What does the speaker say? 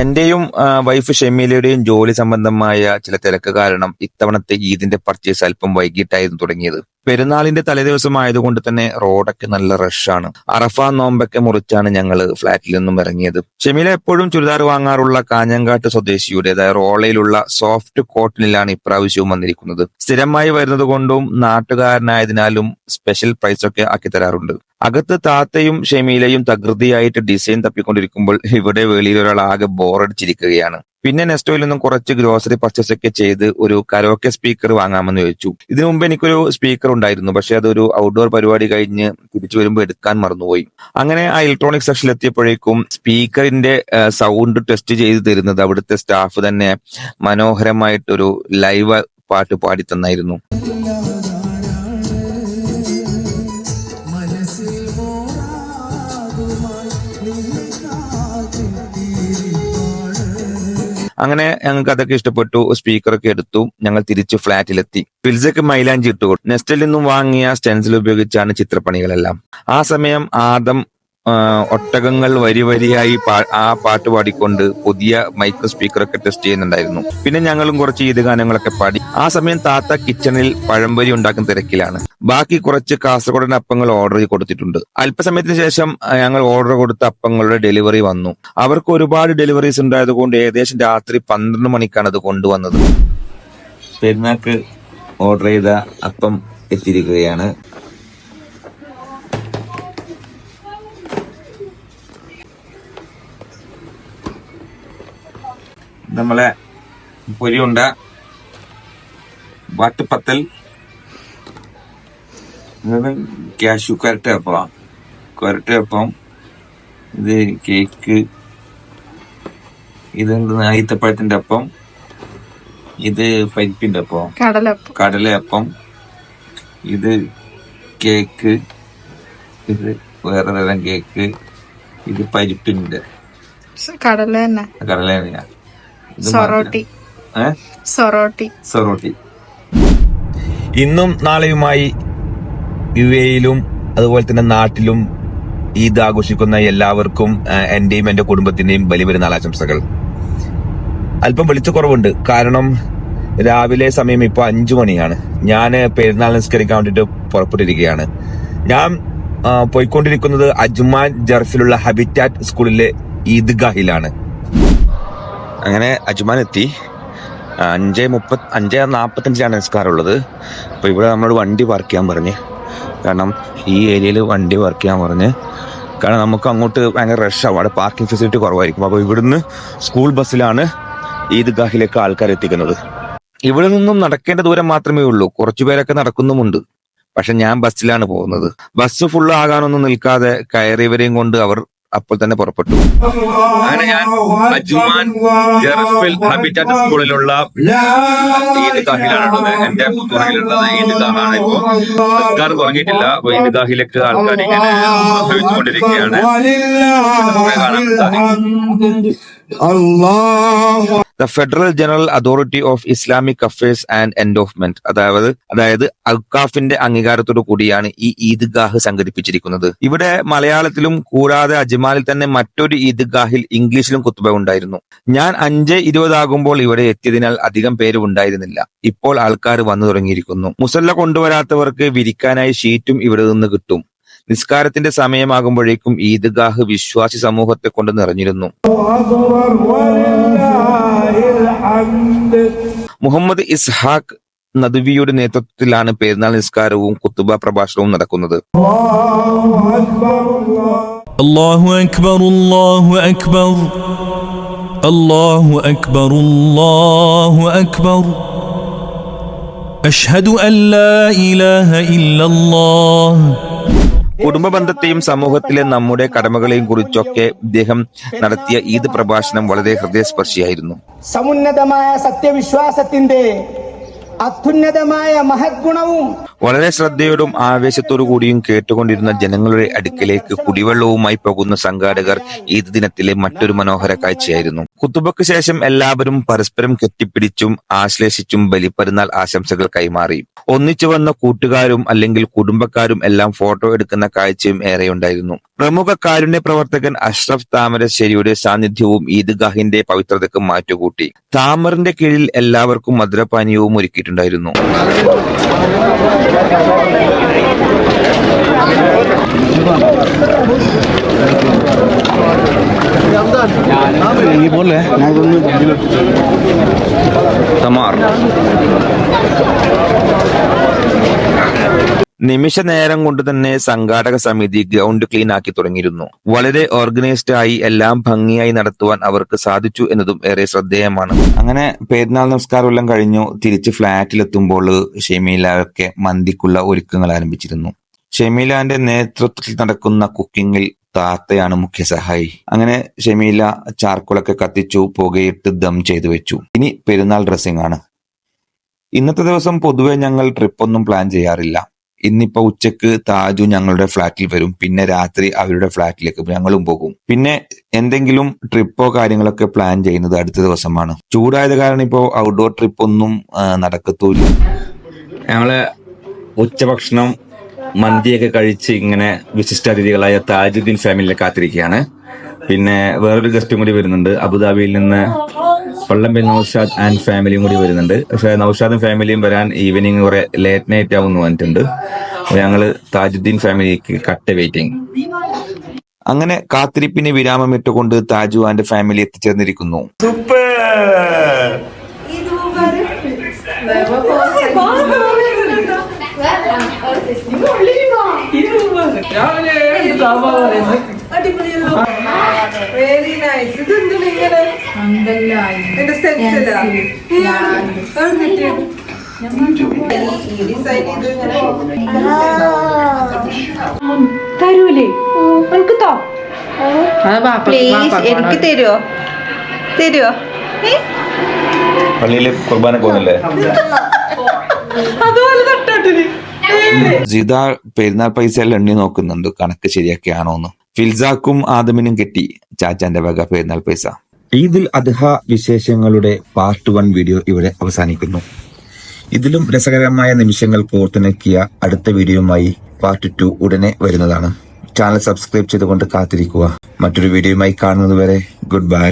എന്റെയും വൈഫ് ഷെമീലയുടെയും ജോലി സംബന്ധമായ ചില തിരക്ക് കാരണം ഇത്തവണത്തെ ഈദിന്റെ പർച്ചേസ് അല്പം വൈകിട്ടായിരുന്നു തുടങ്ങിയത്. പെരുന്നാളിന്റെ തലേദിവസം ആയതുകൊണ്ട് തന്നെ റോഡൊക്കെ നല്ല റഷാണ് അറഫ നോമ്പൊക്കെ മുറിച്ചാണ് ഞങ്ങൾ ഫ്ളാറ്റിൽ നിന്നും ഇറങ്ങിയത്. ഷെമീല എപ്പോഴും ചുരിദാർ വാങ്ങാറുള്ള കാഞ്ഞങ്കാട്ട് സ്വദേശിയുടേതായ റോളയിലുള്ള സോഫ്റ്റ് കോട്ടണിലാണ് ഇപ്രാവശ്യവും വന്നിരിക്കുന്നത്. സ്ഥിരമായി വരുന്നത് കൊണ്ടും നാട്ടുകാരനായതിനാലും സ്പെഷ്യൽ പ്രൈസ് ഒക്കെ ആക്കി തരാറുണ്ട്. അകത്ത് താത്തയും ഷെമീലയും തകൃതിയായിട്ട് ഡിസൈൻ തപ്പിക്കൊണ്ടിരിക്കുമ്പോൾ ഇവിടെ വെളിയിൽ ഒരാൾ ആകെ ബോറടിച്ചിരിക്കുകയാണ് പിന്നെ നെസ്റ്റോയിൽ നിന്നും കുറച്ച് ഗ്രോസറി പർച്ചേസ് ഒക്കെ ചെയ്ത് ഒരു കരോക്കെ സ്പീക്കർ വാങ്ങാമെന്ന് ചോദിച്ചു. ഇതിനു മുമ്പ് എനിക്കൊരു സ്പീക്കർ ഉണ്ടായിരുന്നു. പക്ഷെ അതൊരു ഔട്ട്ഡോർ പരിപാടി കഴിഞ്ഞ് തിരിച്ചു വരുമ്പോൾ എടുക്കാൻ മറന്നുപോയി. അങ്ങനെ ആ ഇലക്ട്രോണിക് സെക്ഷനിൽ എത്തിയപ്പോഴേക്കും സ്പീക്കറിന്റെ സൗണ്ട് ടെസ്റ്റ് ചെയ്ത് തരുന്നത് അവിടുത്തെ സ്റ്റാഫ് തന്നെ മനോഹരമായിട്ടൊരു ലൈവ് പാട്ട് പാടി തന്നായിരുന്നു. അങ്ങനെ ഞങ്ങൾക്ക് അതൊക്കെ ഇഷ്ടപ്പെട്ടു. സ്പീക്കറൊക്കെ എടുത്തു. ഞങ്ങൾ തിരിച്ചു ഫ്ലാറ്റിലെത്തി. ഫിൽസക്ക് മൈലാഞ്ചി ഇട്ടു നെസ്റ്റിൽ നിന്നും വാങ്ങിയ സ്റ്റെൻസിൽ ഉപയോഗിച്ചാണ് ചിത്രപ്പണികളെല്ലാം. ആ സമയം ആദം ഒട്ടകങ്ങൾ വരി വരിയായി ആ പാട്ട് പാടിക്കൊണ്ട് പുതിയ മൈക്രോ സ്പീക്കറൊക്കെ ടെസ്റ്റ് ചെയ്യുന്നുണ്ടായിരുന്നു. പിന്നെ ഞങ്ങളും കുറച്ച് ഈദ് ഗാനങ്ങളൊക്കെ പാടി. ആ സമയം താത്ത കിച്ചണിൽ പഴംപൊരി ഉണ്ടാക്കുന്ന തിരക്കിലാണ്. ബാക്കി കുറച്ച് കാസർഗോഡൻ അപ്പങ്ങൾ ഓർഡർ കൊടുത്തിട്ടുണ്ട്. അല്പസമയത്തിന് ശേഷം ഞങ്ങൾ ഓർഡർ കൊടുത്ത അപ്പങ്ങളുടെ ഡെലിവറി വന്നു. അവർക്ക് ഒരുപാട് ഡെലിവറീസ് ഉണ്ടായതുകൊണ്ട് ഏകദേശം രാത്രി പന്ത്രണ്ട് മണിക്കാണ് അത് കൊണ്ടുവന്നത്. പെരുന്നാക്ക് ഓർഡർ ചെയ്ത അപ്പം എത്തിയിരിക്കുകയാണ്. നമ്മളെ പൊരിയുണ്ട വാട്ടുപത്തൽ ക്യാഷു കരട്ടപ്പം കുരട്ടയപ്പം ഇത് കേക്ക് ഇത് ഈത്തപ്പഴത്തിന്റെ അപ്പം ഇത് പരിപ്പിന്റെ അപ്പം കടലപ്പം. കടലയപ്പം ഇത് കേക്ക് ഇത് വേറെ തരം കേക്ക് ഇത് പരിപ്പിന്റെ കടല തന്നെ. കടല തന്നെയാ. സൊറോട്ടി. സൊറോട്ടി. സൊറോട്ടി. ഇന്നും നാളെയുമായി യു എയിലും അതുപോലെ തന്നെ നാട്ടിലും ഈദ് ആഘോഷിക്കുന്ന എല്ലാവർക്കും എന്റെയും എന്റെ കുടുംബത്തിന്റെയും വലിയ പെരുന്നാൾ ആശംസകൾ അല്പം വെളിച്ചക്കുറവുണ്ട്. കാരണം രാവിലെ സമയം ഇപ്പൊ അഞ്ചു മണിയാണ്. ഞാൻ പെരുന്നാൾ നിസ്കരിക്കാൻ വേണ്ടിട്ട് പുറപ്പെട്ടിരിക്കുകയാണ്. ഞാൻ പോയിക്കൊണ്ടിരിക്കുന്നത് അജ്മാൻ ജർഫിലുള്ള ഹബിറ്റാറ്റ് സ്കൂളിലെ ഈദ്ഗാഹിലാണ്. അങ്ങനെ അജ്മാൻ എത്തി. അഞ്ച് മുപ്പത് അഞ്ച് നാൽപ്പത്തഞ്ചാണ് നിസ്കാരം ഉള്ളത് അപ്പോൾ ഇവിടെ നമ്മളോട് വണ്ടി പാർക്ക് ചെയ്യാൻ പറഞ്ഞ്. കാരണം ഈ ഏരിയയിൽ വണ്ടി വർക്ക് ചെയ്യാൻ പറഞ്ഞ്. കാരണം നമുക്ക് അങ്ങോട്ട് ഭയങ്കര റഷാവും അവിടെ പാർക്കിംഗ് ഫെസിലിറ്റി കുറവായിരിക്കും. അപ്പോൾ ഇവിടുന്ന് സ്കൂൾ ബസ്സിലാണ് ഈദ്ഗാഹിലേക്ക് ആൾക്കാർ എത്തിക്കുന്നത്. ഇവിടെ നിന്നും നടക്കേണ്ട ദൂരം മാത്രമേ ഉള്ളൂ. കുറച്ചു പേരൊക്കെ നടക്കുന്നുമുണ്ട്. പക്ഷെ ഞാൻ ബസ്സിലാണ് പോകുന്നത്. ബസ് ഫുള്ള് ആകാനൊന്നും നിൽക്കാതെ കയറിയവരെയും കൊണ്ട് അവർ അപ്പോൾ തന്നെ പുറപ്പെട്ടു. അങ്ങനെ ഞാൻ അജുമാൻ ഹാബിറ്റാറ്റ് സ്കൂളിലുള്ള ഈദ്ഗാഹിലാണുള്ളത്. എന്റെ പുറകിലുള്ളത് ഈദ്ഗാഹാണ് ഇപ്പോ നിസ്കാരം തുടങ്ങിയിട്ടില്ല. അപ്പൊ ഈദ്ഗാഹിലേക്ക് ആൾക്കാർ ഇങ്ങനെ സാധിക്കും. The Federal General Authority of Islamic Affairs and Endowment അതായത് അതായത് അഖാഫിന്റെ അംഗീകാരത്തോടു കൂടിയാണ് ഈ ഈദ്ഗാഹ് സംഘടിപ്പിച്ചിരിക്കുന്നത്. ഇവിടെ മലയാളത്തിലും കൂടാതെ അജ്മാലിൽ തന്നെ മറ്റൊരു ഈദ്ഗാഹിൽ ഇംഗ്ലീഷിലും കുത്തുബ ഉണ്ടായിരുന്നു. ഞാൻ അഞ്ച് ഇരുപതാകുമ്പോൾ ഇവിടെ എത്തിയതിനാൽ അധികം പേര് ഉണ്ടായിരുന്നില്ല. ഇപ്പോൾ ആൾക്കാർ വന്നു തുടങ്ങിയിരിക്കുന്നു. മുസല്ല കൊണ്ടുവരാത്തവർക്ക് വിരിക്കാനായി ഷീറ്റും ഇവിടെ നിന്ന് കിട്ടും. നിസ്കാരത്തിന്റെ സമയമാകുമ്പോഴേക്കും ഈദ്ഗാഹ് വിശ്വാസി സമൂഹത്തെ കൊണ്ട് നിറഞ്ഞിരുന്നു. മുഹമ്മദ് ഇസ്ഹാഖ് നദുവിയുടെ നേതൃത്വത്തിലാണ് പെരുന്നാൾ നിസ്കാരവും കുത്തുബ പ്രഭാഷണവും നടക്കുന്നത്. അക്ബർ അക്ബർ. അക്ബർ അക്ബർ. അഷ്ഹദു അല്ലാ ഇലാഹ ഇല്ലല്ലാഹ്. കുടുംബ ബന്ധത്തെയും സമൂഹത്തിലെ നമ്മുടെ കടമകളെയും കുറിച്ചൊക്കെ ഇദ്ദേഹം നടത്തിയ ഈദ് പ്രഭാഷണം വളരെ ഹൃദയസ്പർശിയായിരുന്നു. സമുന്നതമായ സത്യവിശ്വാസത്തിന്റെ അത്യുന്നതമായ മഹദ്ഗുണവും വളരെ ശ്രദ്ധയോടും ആവേശത്തോടു കൂടിയും കേട്ടുകൊണ്ടിരുന്ന ജനങ്ങളുടെ അടുക്കിലേക്ക് കുടിവെള്ളവുമായി പോകുന്ന സംഘാടകർ ഈദ് ദിനത്തിലെ മറ്റൊരു മനോഹര കാഴ്ചയായിരുന്നു. കുത്തുബക്ക് ശേഷം എല്ലാവരും പരസ്പരം കെട്ടിപ്പിടിച്ചും ആശ്ലേഷിച്ചും ബലിപ്പെരുന്നാൾ ആശംസകൾ കൈമാറി. ഒന്നിച്ചു വന്ന കൂട്ടുകാരും അല്ലെങ്കിൽ കുടുംബക്കാരും എല്ലാം ഫോട്ടോ എടുക്കുന്ന കാഴ്ചയും ഏറെയുണ്ടായിരുന്നു. പ്രമുഖ കാരുണ്യ പ്രവർത്തകൻ അഷ്റഫ് താമരശ്ശേരിയുടെ സാന്നിധ്യവും ഈദ്ഗാഹിന്റെ പവിത്രതയ്ക്ക് മാറ്റുകൂട്ടി. താമറിന്റെ കീഴിൽ എല്ലാവർക്കും മധുരപാനീയവും ഒരുക്കിയിട്ടുണ്ടായിരുന്നു. തമാർ. നിമിഷ നേരം കൊണ്ട് തന്നെ സംഘാടക സമിതി ഗ്രൗണ്ട് ക്ലീൻ ആക്കി തുടങ്ങിയിരുന്നു. വളരെ ഓർഗനൈസ്ഡ് ആയി എല്ലാം ഭംഗിയായി നടത്തുവാൻ അവർക്ക് സാധിച്ചു എന്നതും ഏറെ ശ്രദ്ധേയമാണ്. അങ്ങനെ പെരുന്നാൾ നമസ്കാരം എല്ലാം കഴിഞ്ഞു. തിരിച്ച് ഫ്ളാറ്റിലെത്തുമ്പോൾ ഷെമീലൊക്കെ മന്തിക്കുള്ള ഒരുക്കങ്ങൾ ആരംഭിച്ചിരുന്നു. ഷെമീലാന്റെ നേതൃത്വത്തിൽ നടക്കുന്ന കുക്കിങ്ങിൽ താത്തയാണ് മുഖ്യ സഹായി. അങ്ങനെ ഷമീല ചാർക്കോളൊക്കെ കത്തിച്ചു പുകയിട്ട് ദം ചെയ്തു വെച്ചു. ഇനി പെരുന്നാൾ ഡ്രസ്സിംഗ് ആണ്. ഇന്നത്തെ ദിവസം പൊതുവെ ഞങ്ങൾ ട്രിപ്പൊന്നും പ്ലാൻ ചെയ്യാറില്ല. ഇന്നിപ്പോ ഉച്ചയ്ക്ക് താജു ഞങ്ങളുടെ ഫ്ലാറ്റിൽ വരും. പിന്നെ രാത്രി അവരുടെ ഫ്ലാറ്റിലേക്ക് ഞങ്ങളും പോകും. പിന്നെ എന്തെങ്കിലും ട്രിപ്പോ കാര്യങ്ങളൊക്കെ പ്ലാൻ ചെയ്യുന്നത് അടുത്ത ദിവസമാണ്. ചൂടായത് കാരണം ഇപ്പോ ഔട്ട്ഡോർ ട്രിപ്പ് ഒന്നും ആ, നടക്കത്തൂല്ല. ഞങ്ങൾ ഉച്ചഭക്ഷണം മന്തിയൊക്കെ കഴിച്ച് ഇങ്ങനെ വിശിഷ്ടാതിഥികളായ താജുദ്ദീൻ ഫാമിലിയെ കാത്തിരിക്കുകയാണ്. പിന്നെ വേറൊരു ഗസ്റ്റും കൂടി വരുന്നുണ്ട്. അബുദാബിയിൽ നിന്ന് പള്ളമ്പിൽ നൌഷാദ് ആൻഡ് ഫാമിലിയും കൂടി വരുന്നുണ്ട്. പക്ഷെ നൌഷാദും ഫാമിലിയും വരാൻ ഈവനിങ് കുറെ ലേറ്റ് നൈറ്റ് ആവും എന്ന് പറഞ്ഞിട്ടുണ്ട്. അപ്പൊ ഞങ്ങൾ താജുദ്ദീൻ ഫാമിലിക്ക് കട്ട് വെയിറ്റിംഗ് അങ്ങനെ കാത്തിരിപ്പിന് വിരാമമിട്ടുകൊണ്ട് താജു ആൻഡ് ഫാമിലി എത്തിച്ചേർന്നിരിക്കുന്നു. വെരി നൈസ് ഇതെന്തിനാ ഇങ്ങനെ എന്റെ തരൂലേ. എനിക്ക് തോ പ്ലീസ് എനിക്ക് തരുമോ തരുമോ പള്ളിയിൽ കുർബാന പോകുന്നില്ലേ? അതുപോലെ തട്ടാട്ടിന് ജിത പെരുന്നാൾ പൈസ എല്ലാം എണ്ണി നോക്കുന്നുണ്ട്. കണക്ക് ശരിയാക്കിയാണോ എന്ന് ഫിൽസാക്കും ആദമിനും കിട്ടി ചാച്ചാന്റെ വക പെരുന്നാൾ പൈസ. ഈദുൽ അദ്ഹ വിശേഷങ്ങളുടെ പാർട്ട് വൺ വീഡിയോ ഇവിടെ അവസാനിക്കുന്നു. ഇതിലും രസകരമായ നിമിഷങ്ങൾ കോർത്തിണക്കിയ അടുത്ത വീഡിയോയുമായി പാർട്ട് ടു ഉടനെ വരുന്നതാണ്. ചാനൽ സബ്സ്ക്രൈബ് ചെയ്തുകൊണ്ട് കാത്തിരിക്കുക. മറ്റൊരു വീഡിയോയുമായി കാണുന്നതുവരെ ഗുഡ് ബൈ